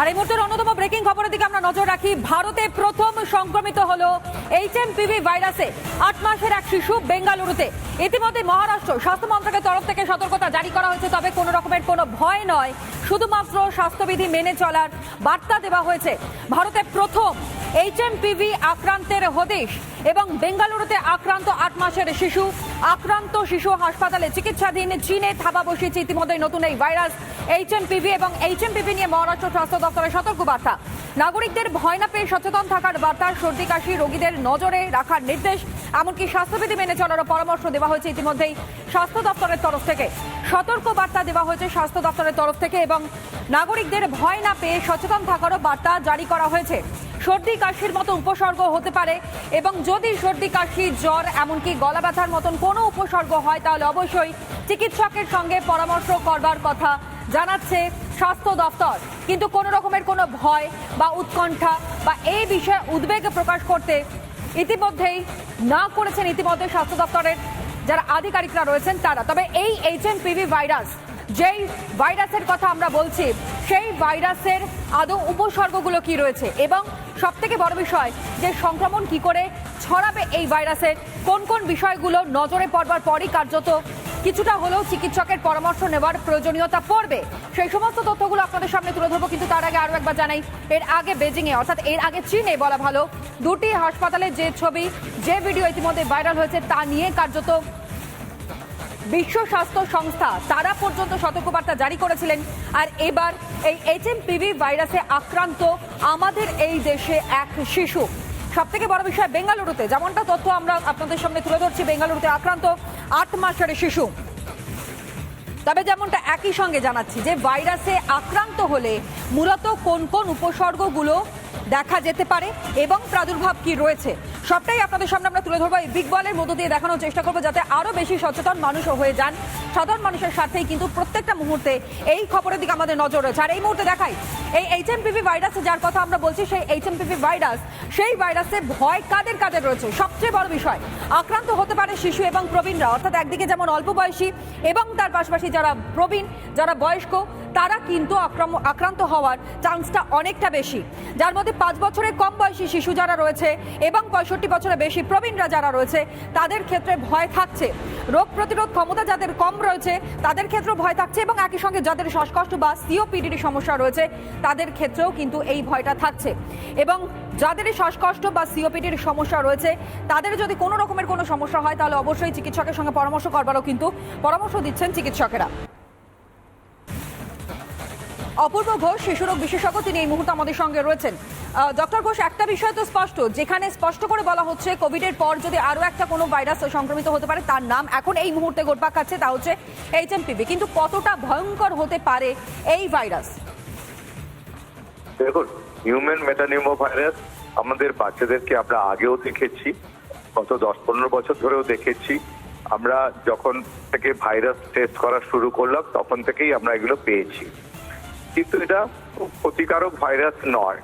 আর এই মুহূর্তের অন্যতম ব্রেকিং খবরের দিকে আমরা নজর রাখি। ভারতে প্রথম সংক্রমিত হলো পিভি ভাইরাসে আট মাসের এক শিশু বেঙ্গালুরুতে। ইতিমধ্যে মহারাষ্ট্র স্বাস্থ্য মন্ত্রকের তরফ থেকে সতর্কতা জারি করা হয়েছে, তবে কোনো রকমের কোনো ভয় নয়। শুধুমাত্র স্বাস্থ্যবিধি মেনে চলার বার্তা দেওয়া হয়েছে। ভারতে প্রথম এইচএমপিভি আক্রান্তের হদিশ এবং বেঙ্গালুরুতে আক্রান্ত আট মাসের শিশু। আক্রান্ত শিশু হাসপাতালে চিকিৎসাধীন চীনে থাবা বসিয়েছে ইতিমধ্যে নতুন এই ভাইরাস। এইচএমপিভি এবং এইচএমপিভি নিয়ে মহারাষ্ট্র স্বাস্থ্য দপ্তরের সতর্ক বার্তা নাগরিকদের ভয় না পেয়ে সচেতন থাকার বার্তা, সর্দি, কাশি রোগীদের নজরে রাখার নির্দেশ। এমনকি স্বাস্থ্যবিধি মেনে চলারও পরামর্শ দেওয়া হয়েছে ইতিমধ্যেই স্বাস্থ্য দপ্তরের তরফ থেকে। সতর্ক বার্তা দেওয়া হয়েছে স্বাস্থ্য দপ্তরের তরফ থেকে এবং নাগরিকদের ভয় না পেয়ে সচেতন থাকারও বার্তা জারি করা হয়েছে। সর্দি কাশির মতো উপসর্গ হতে পারে এবং যদি সর্দি, কাশি, জ্বর এমনকি গলা ব্যথার মতন কোনো উপসর্গ হয়, তাহলে অবশ্যই চিকিৎসকের সঙ্গে পরামর্শ করবার কথা জানাচ্ছে স্বাস্থ্য দপ্তর কিন্তু কোনো রকমের কোনো ভয় বা উৎকণ্ঠা বা এই বিষয়ে উদ্বেগ প্রকাশ করতে ইতিমধ্যেই না করেছেন ইতিমধ্যে স্বাস্থ্য দপ্তরের যারা আধিকারিকরা রয়েছেন তারা। তবে এই এইচএনপিভি ভাইরাস, যেই ভাইরাসের কথা আমরা বলছি, সেই ভাইরাসের আদৌ উপসর্গগুলো কি রয়েছে এবং সব থেকে বড় বিষয় যে সংক্রমণ কি করে ছড়াবে এই ভাইরাসের কোন কোন বিষয়গুলো নজরে পড়বার পরই কার্যত কিছুটা হলেও চিকিৎসকের পরামর্শ নেওয়ার প্রয়োজনীয়তা পড়বে। সেই সমস্ত তথ্যগুলো আপনাদের সামনে তুলে ধরবো, কিন্তু তার আগে আরও একবার জানাই, এর আগে বেজিংয়ে, অর্থাৎ এর আগে চীনে বলা ভালো, দুটি হাসপাতালে যে ছবি, যে ভিডিও ইতিমধ্যে ভাইরাল হয়েছে তা নিয়ে কার্যত বিশ্ব স্বাস্থ্য সংস্থা তারা পর্যন্ত সতর্কবার্তা জারি করেছিলেন। আর এবার এই এইচএমপিভি ভাইরাসে আক্রান্ত আমাদের এই দেশে এক শিশু। সব থেকে বড় বিষয় বেঙ্গালুরুতে, যেমনটা তথ্য আমরা আপনাদের সামনে তুলে ধরছি, বেঙ্গালুরুতে আক্রান্ত আট মাসের শিশু। তবে যেমনটা একই সঙ্গে জানাচ্ছি যে ভাইরাসে আক্রান্ত হলে মূলত কোন কোন উপসর্গগুলো দেখা যেতে পারে এবং প্রাদুর্ভাব কি রয়েছে? সবটাই আপনাদের সামনে আমরা তুলে ধরবো। এই বিগ বলের মধ্য দিয়ে দেখানোর চেষ্টা করব যাতে আরও বেশি সচেতন মানুষ হয়ে যান। সাধারণ মানুষের সাথেই কিন্তু প্রত্যেকটা মুহূর্তে এই খবরের দিকে আমাদের নজর রয়েছে। আর এই মুহূর্তে দেখাই, এই এইচএমপিভি ভাইরাসে যার কথা আমরা বলছি, সেই এইচএমপিভি ভাইরাস সেই ভাইরাসে ভয় কাদের কাদের রয়েছে? সবচেয়ে বড় বিষয়, আক্রান্ত হতে পারে শিশু এবং প্রবীণরা। অর্থাৎ একদিকে যেমন অল্প বয়সী এবং তার পাশাপাশি যারা প্রবীণ, যারা বয়স্ক তারা কিন্তু আক্রান্ত হওয়ার চান্সটা অনেকটা বেশি। যার মধ্যে পাঁচ বছরের কম বয়সী শিশু যারা রয়েছে এবং পঁয়ষট্টি বছরের বেশি প্রবীণরা যারা রয়েছে, তাদের ক্ষেত্রে ভয় থাকছে। রোগ প্রতিরোধ ক্ষমতা যাদের কম রয়েছে, তাদের ক্ষেত্রেও ভয় থাকছে এবং একই সঙ্গে যাদের শ্বাসকষ্ট বা সিওপিডির সমস্যা রয়েছে, তাদের ক্ষেত্রেও কিন্তু এই ভয়টা থাকছে। এবং যাদের শ্বাসকষ্ট বা সিওপিডির সমস্যা রয়েছে, তাদের যদি কোনো রকমের কোনো সমস্যা হয়, তাহলে অবশ্যই চিকিৎসকের সঙ্গে পরামর্শ করবারও কিন্তু পরামর্শ দিচ্ছেন চিকিৎসকেরা। অপূর্ব ঘোষ, শিশুরোগ বিশেষজ্ঞ তিনি এই মুহূর্তে আমাদের সঙ্গে রয়েছেন। ডক্টর ঘোষ, একটা বিষয় তো স্পষ্ট, যেখানে স্পষ্ট করে বলা হচ্ছে কোভিডের পর যদি আরও একটা কোনো ভাইরাস সংক্রমিত হতে পারে, তার নাম এখন এই মুহূর্তে গোটপাক খাচ্ছে, তা হচ্ছে এইচএমপিভি কিন্তু কতটা ভয়ঙ্কর হতে পারে এই ভাইরাস? দেখুন হিউম্যান মেটানিউমো ভাইরাস আমাদের বাচ্চাদেরকে আমরা আগেও দেখেছি, গত দশ পনেরো বছর ধরেও দেখেছি। আমরা যখন থেকে ভাইরাস টেস্ট করা শুরু করলাম, তখন থেকেই আমরা এগুলো পেয়েছি। কিন্তু এটা ক্ষতিকারক ভাইরাস নয়।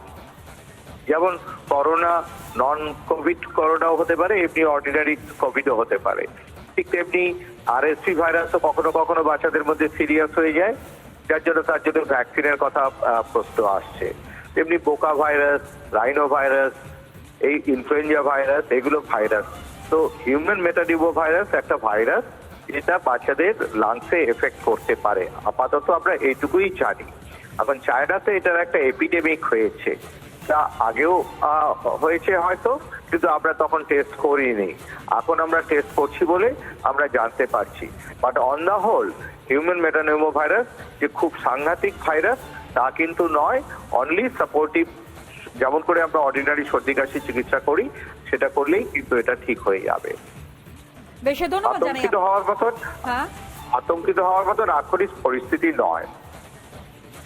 যেমন করোনা নন কোভিড করোনাও হতে পারে, এমনি অর্ডিনারি কোভিডও হতে পারে। ঠিক তেমনি আরএসপি ভাইরাসও কখনো কখনো বাচ্চাদের মধ্যে সিরিয়াস হয়ে যায়, যার জন্য তার জন্য ভ্যাকসিনের কথা প্রশ্ন আসছে। তেমনি বোকা ভাইরাস রাইনো ভাইরাস এই ইনফ্লুয়েঞ্জা ভাইরাস এগুলো ভাইরাস তো হিউম্যান মেটাডিবো ভাইরাস একটা ভাইরাস যেটা বাচ্চাদের লাংসে এফেক্ট করতে পারে। আপাতত আমরা এইটুকুই জানি। এখন চায়নাতে এটার একটা এপিডেমিক হয়েছে। তা আগেও হয়েছে হয়তো কিন্তু আমরা তখন টেস্ট করিনি। এখন আমরা টেস্ট করছি বলে আমরা জানতে পারছি। But on the whole human metapneumo virus যে খুব সাংঘাতিক ভাইরাস তা কিন্তু নয় অনলি সাপোর্টিভ যেমন করে আমরা অর্ডিনারি সর্দি কাশি চিকিৎসা করি সেটা করলেই কিন্তু এটা ঠিক হয়ে যাবে। আতঙ্কিত হওয়ার মতন হ্যাঁ? আতঙ্কিত হওয়ার মতন আক্ষরিক পরিস্থিতি নয়।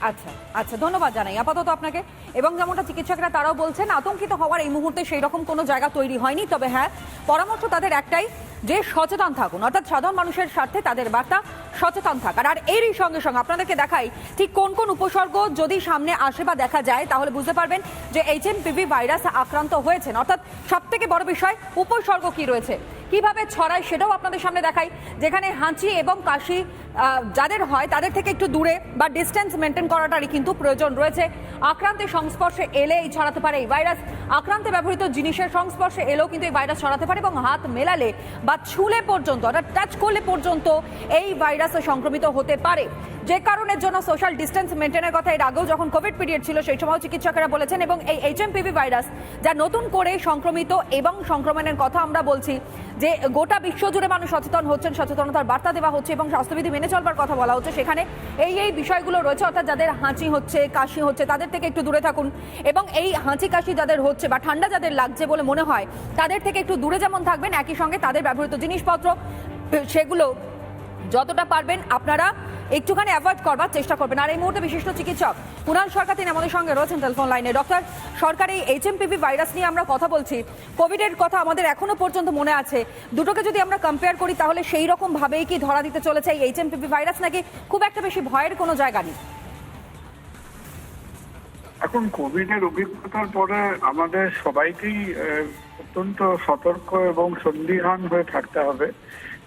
আচ্ছা আচ্ছা ধন্যবাদ জানাই। আপাতত আপনাকে। এবং যেমনটা চিকিৎসকরা তারাও বলছেন, আতঙ্কিত হওয়ার এই মুহূর্তে সেই রকম কোনো জায়গা তৈরি হয়নি। তবে হ্যাঁ পরামর্শ তাদের একটাই যে সচেতন থাকুন, অর্থাৎ সাধারণ মানুষের স্বার্থে তাদের বার্তা সচেতন থাকার। আর এরই সঙ্গে সঙ্গে আপনাদেরকে দেখাই, ঠিক কোন কোন উপসর্গ যদি সামনে আসে বা দেখা যায়, তাহলে বুঝতে পারবেন যে এইচ ভাইরাস আক্রান্ত হয়েছেন। অর্থাৎ সব থেকে বড় বিষয়, উপসর্গ কি রয়েছে? কীভাবে ছড়ায় সেটাও আপনাদের সামনে দেখাই, যেখানে হাঁচি এবং কাশি যাদের হয় তাদের থেকে একটু দূরে বা ডিস্টেন্স মেনটেন করাটারই কিন্তু প্রয়োজন রয়েছে। আক্রান্তের সংস্পর্শে এলেই ছড়াতে পারে এই ভাইরাস। আক্রান্তে ব্যবহৃত জিনিসের সংস্পর্শে এলেও কিন্তু এই ভাইরাস ছড়াতে পারে এবং হাত মেলালে বা ছুলে পর্যন্ত, অর্থাৎ টাচ করলে পর্যন্ত এই ভাইরাসে সংক্রমিত হতে পারে। যে কারণের জন্য সোশ্যাল ডিস্টেন্স মেনটেনের কথা এর আগেও যখন কোভিড পিরিয়ড ছিল, সেই সময় চিকিৎসকেরা বলেছেন এবং এই এইচএমপিভি ভাইরাস যা নতুন করে সংক্রমিত এবং সংক্রমণের কথা আমরা বলছি যে গোটা বিশ্ব জুড়ে মানুষ সচেতন হচ্ছেন, সচেতনতার বার্তা দেওয়া হচ্ছে এবং স্বাস্থ্যবিধি মেনে চলবার কথা বলা হচ্ছে। সেখানে এই এই বিষয়গুলো রয়েছে, অর্থাৎ যাদের হাঁচি হচ্ছে, কাশি হচ্ছে, তাদের থেকে একটু দূরে থাকুন। এবং এই হাঁচি কাশি যাদের হচ্ছে বা ঠান্ডা যাদের লাগছে বলে মনে হয়, তাদের থেকে একটু দূরে যেমন থাকবেন, একই সঙ্গে তাদের ব্যবহৃত জিনিসপত্র, সেগুলো যতটা পারবেন আপনারা একটুখানি অ্যাভয়েড করবার চেষ্টা করবেন। আর এই মুহূর্তে বিশিষ্ট চিকিৎসক কুণাল সরকার, তিনি আমাদের সঙ্গে রয়েছেন টেলিফোন লাইনে ডক্টর সরকার, এই এইচএমপিভি ভাইরাস নিয়ে আমরা কথা বলছি। কোভিডের কথা আমাদের এখনও পর্যন্ত মনে আছে। দুটোকে যদি আমরা কম্পেয়ার করি, তাহলে সেই রকম ভাবেই কি ধরা দিতে চলেছে এই এইচএমপিভি ভাইরাস নাকি? খুব একটা বেশি ভয়ের কোনো জায়গা নেই। এখন কোভিডের অভিজ্ঞতার পরে আমাদের সবাইকেই অত্যন্ত সতর্ক এবং সন্দিহান হয়ে থাকতে হবে।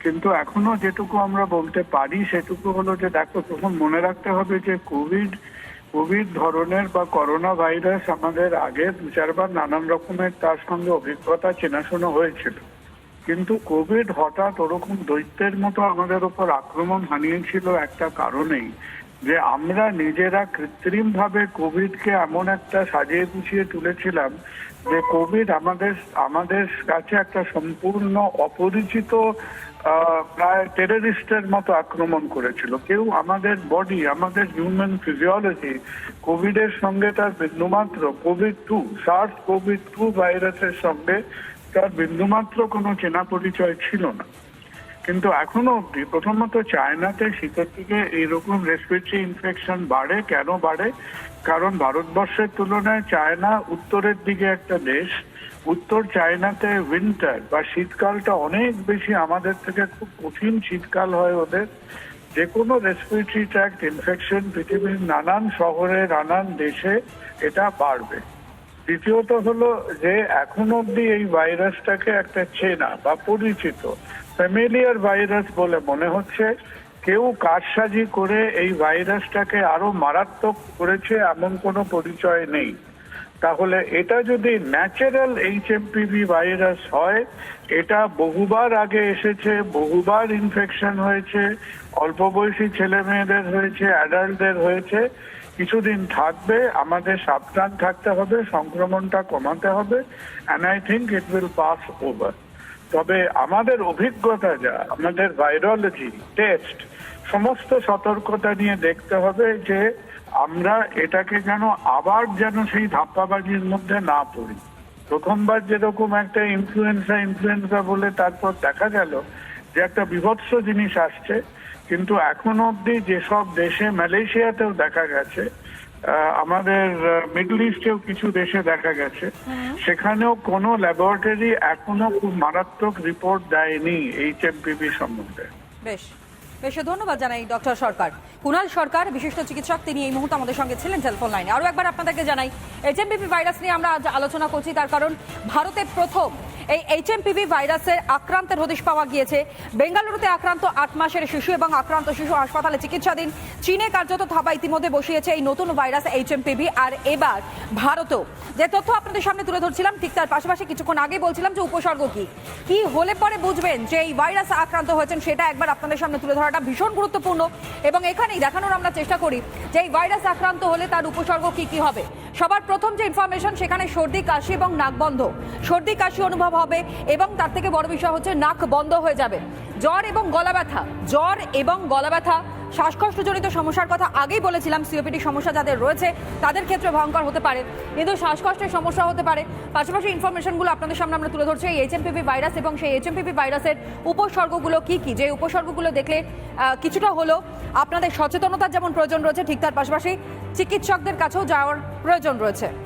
কিন্তু এখনও যেটুকু আমরা বলতে পারি, সেটুকু হলো যে দেখো, তখন মনে রাখতে হবে যে কোভিড কোভিড ধরনের বা করোনা ভাইরাস আমাদের আগে দু চারবার নানান রকমের তার সঙ্গে অভিজ্ঞতা চেনাশোনা হয়েছিল। কিন্তু কোভিড হঠাৎ ওরকম দৈত্যের মতো আমাদের উপর আক্রমণ হানিয়েছিল একটা কারণেই। যে আমরা নিজেরা কৃত্রিম ভাবে কোভিডকে এমন একটা সাজিয়ে গুছিয়ে তুলেছিলাম যে কোভিড আমাদের আমাদের কাছে একটা সম্পূর্ণ অপরিচিত প্রায় টেররিস্টের মতো আক্রমণ করেছিল। কেউ আমাদের বডি আমাদের হিউম্যান ফিজিওলজি কোভিডের সঙ্গে তার বিন্দুমাত্র COVID two SARS COVID two ভাইরাসের সঙ্গে তার বিন্দুমাত্র কোনো চেনা পরিচয় ছিল না। কিন্তু এখনও প্রথমত চায়নাতে শীতের দিকে এইরকম রেসপিরেটরি ইনফেকশন বাড়ে, কেন বাড়ে? কারণ ভারতবর্ষের তুলনায় চায়না উত্তরের দিকে একটা দেশ। উত্তর চায়নাতে উইন্টার বা শীতকালটা অনেক বেশি আমাদের থেকে খুব কঠিন শীতকাল হয় ওদের। যে কোনো রেসপিরেটরি ট্র্যাক্ট ইনফেকশন পৃথিবীর নানান শহরে, নানান দেশে এটা বাড়বে। দ্বিতীয়ত হলো যে এখন অবধি এই ভাইরাসটাকে একটা চেনা বা পরিচিত ফ্যামিলিয়ার ভাইরাস বলে মনে হচ্ছে। কেউ কারসাজি করে এই ভাইরাসটাকে আরও মারাত্মক করেছে এমন কোনো পরিচয় নেই। তাহলে এটা যদি ন্যাচারাল এইচএমপিভি ভাইরাস হয়, এটা বহুবার আগে এসেছে, বহুবার ইনফেকশন হয়েছে, অল্প বয়সী ছেলে মেয়েদের হয়েছে অ্যাডাল্টদের হয়েছে, কিছুদিন থাকবে, আমাদের সাবধান থাকতে হবে, সংক্রমণটা কমাতে হবে and I think it will pass over তবে আমাদের অভিজ্ঞতা যা, আমাদের ভাইরোলজি টেস্ট সমস্ত সতর্কতা নিয়ে দেখতে হবে যে আমরা এটাকে যেন আবার যেন সেই ধাপ্পাবাজির মধ্যে না পড়ি। প্রথমবার যেরকম একটা ইনফ্লুয়েন্সা ইনফ্লুয়েন্সা বলে তারপর দেখা গেল যে একটা বিভৎস জিনিস আসছে, কিন্তু এখন অবধি যেসব দেশে, মালয়েশিয়াতেও দেখা গেছে আমাদের মিডল ইস্টেও কিছু দেশে দেখা গেছে। সেখানেও কোন ল্যাবরেটরি এখনও খুব মারাত্মক রিপোর্ট দেয়নি এইচ এমপিভি সম্বন্ধে। বেশ। বেশ, ধন্যবাদ জানাই ডক্টর সরকার। কুণাল সরকার, বিশিষ্ট চিকিৎসক, তিনি এই মুহূর্তে আমাদের সঙ্গে ছিলেন টেলিফোন লাইনে। আরও একবার আপনাদেরকে জানাই এইচএমপিভি ভাইরাস নিয়ে আমরা আজ আলোচনা করছি, তার কারণ ভারতে প্রথম এই এইচএমপিভি ভাইরাসের আক্রান্তের হদিশ পাওয়া গিয়েছে। বেঙ্গালুরুতে আক্রান্ত আট মাসের শিশু এবং আক্রান্ত শিশু হাসপাতালে চিকিৎসাধীন। চীনে কার্যত থাবা ইতিমধ্যে বসিয়েছে এই নতুন ভাইরাস এইচএমপিভি আর এবার ভারতও। যে তথ্য আপনাদের সামনে তুলে ধরছিলাম, ঠিক তার পাশাপাশি কিছুক্ষণ আগে বলছিলাম যে উপসর্গ কি? কি হলে পরে বুঝবেন যে এই ভাইরাস আক্রান্ত হয়েছেন, সেটা একবার আপনাদের সামনে তুলে ধরাটা ভীষণ গুরুত্বপূর্ণ এবং এখানেই দেখানোর আমরা চেষ্টা করি যে এই ভাইরাস আক্রান্ত হলে তার উপসর্গ কি কি হবে। সবার প্রথম যে ইনফরমেশন সেখানে সর্দি, কাশি এবং নাক বন্ধ। সর্দি, কাশি অনুভব হবে এবং তার থেকে বড় বিষয় হচ্ছে নাক বন্ধ হয়ে যাবে। জ্বর এবং গলা ব্যথা জ্বর এবং গলা ব্যথা শ্বাসকষ্টজনিত সমস্যার কথা আগেই বলেছিলাম সিওপিডি সমস্যা যাদের রয়েছে, তাদের ক্ষেত্রে ভয়ঙ্কর হতে পারে। কিন্তু শ্বাসকষ্টের সমস্যা হতে পারে। পাশাপাশি ইনফরমেশনগুলো আপনাদের সামনে আমরা তুলে ধরছি, এই এইচএমপিভি ভাইরাস এবং সেই এইচএমপিভি ভাইরাসের উপসর্গগুলো কি কি? যে উপসর্গগুলো দেখলে কিছুটা হলো আপনাদের সচেতনতার যেমন প্রয়োজন রয়েছে, ঠিক তার পাশাপাশি চিকিৎসকদের কাছেও যাওয়ার প্রয়োজন রয়েছে।